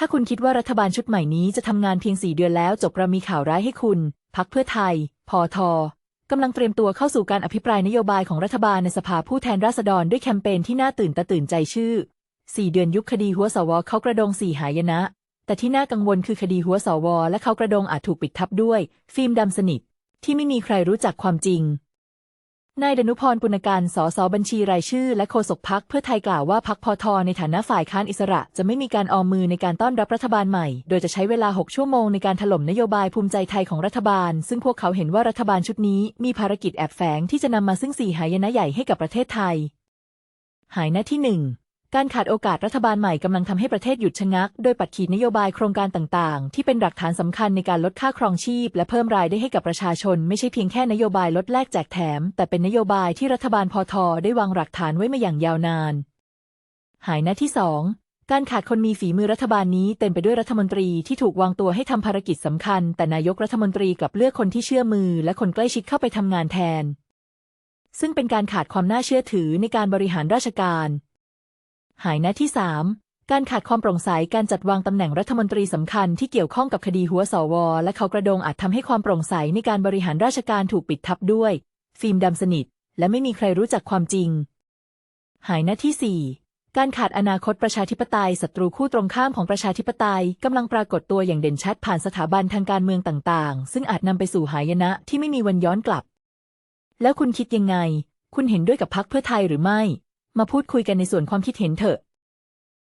ถ้าคุณคิดว่ารัฐบาลชุดใหม่นี้จะทำงานเพียงสี่เดือนแล้วจบเรามีข่าวร้ายให้คุณ พักเพื่อไทย พอทกำลังเตรียมตัวเข้าสู่การอภิปรายนโยบายของรัฐบาลในสภาผู้แทนราษฎรด้วยแคมเปญที่น่าตื่นตาตื่นใจชื่อ4เดือนยุคคดีหัวสวเขากระดงสี่หายนะ แต่ที่น่ากังวลคือคดีหัวสวและเขากระดงอาจถูกปิดทับด้วย ฟิล์มดำสนิท ที่ไม่มีใครรู้จักความจริง นายดนุพรปุณการสสบัญชีรายชื่อและโฆษกพักเพื่อไทยกล่าวว่าพักพอทอในฐานะฝ่ายค้านอิสระ จะไม่มีการออมมือในการต้อนรับรัฐบาลใหม่ โดยจะใช้เวลา 6 ชั่วโมงในการถล่มนโยบายภูมิใจไทยของรัฐบาล ซึ่งพวกเขาเห็นว่ารัฐบาลชุดนี้มีภารกิจแอบแฝงที่จะนำมาซึ่งสี่หายนะใหญ่ให้กับประเทศไทย หายนะที่หนึ่ง การขาดโอกาสรัฐบาลใหม่กำลังทำให้ประเทศหยุดชะงัก โดยปัดขีดนโยบายโครงการต่างๆ ที่เป็นหลักฐานสำคัญในการลดค่าครองชีพ และเพิ่มรายได้ให้กับประชาชน ไม่ใช่เพียงแค่นโยบายลดแลกแจกแถม แต่เป็นนโยบายที่รัฐบาลพอทอได้วางหลักฐานไว้มาอย่างยาวนาน หายนะที่สองการขาดคนมีฝีมือรัฐบาลนี้เต็มไปด้วยรัฐมนตรีที่ถูกวางตัวให้ทำภารกิจสำคัญ แต่นายกรัฐมนตรีกลับเลือกคนที่เชื่อมือ และคนใกล้ชิดเข้าไปทำงานแทน ซึ่งเป็นการขาดความน่าเชื่อถือในการบริหารราชการ หายนะที่ 3 การขาดความโปร่งใสการจัดวางตำแหน่งรัฐมนตรีสำคัญที่เกี่ยวข้องกับคดีหัวสว และเขากระโดงอาจทำให้ความโปร่งใสในการบริหารราชการถูกปิดทับด้วย ฟิล์มดำสนิท และไม่มีใครรู้จักความจริง หายนะที่ 4 การขาดอนาคตประชาธิปไตยศัตรูคู่ตรงข้ามของประชาธิปไตยกำลังปรากฏตัวอย่างเด่นชัดผ่านสถาบันทางการเมืองต่างๆ ซึ่งอาจนำไปสู่หายนะที่ไม่มีวันย้อนกลับ แล้วคุณคิดยังไง คุณเห็นด้วยกับพักเพื่อไทยหรือไม่ มาพูดคุยกันในส่วนความคิดเห็นเถอะ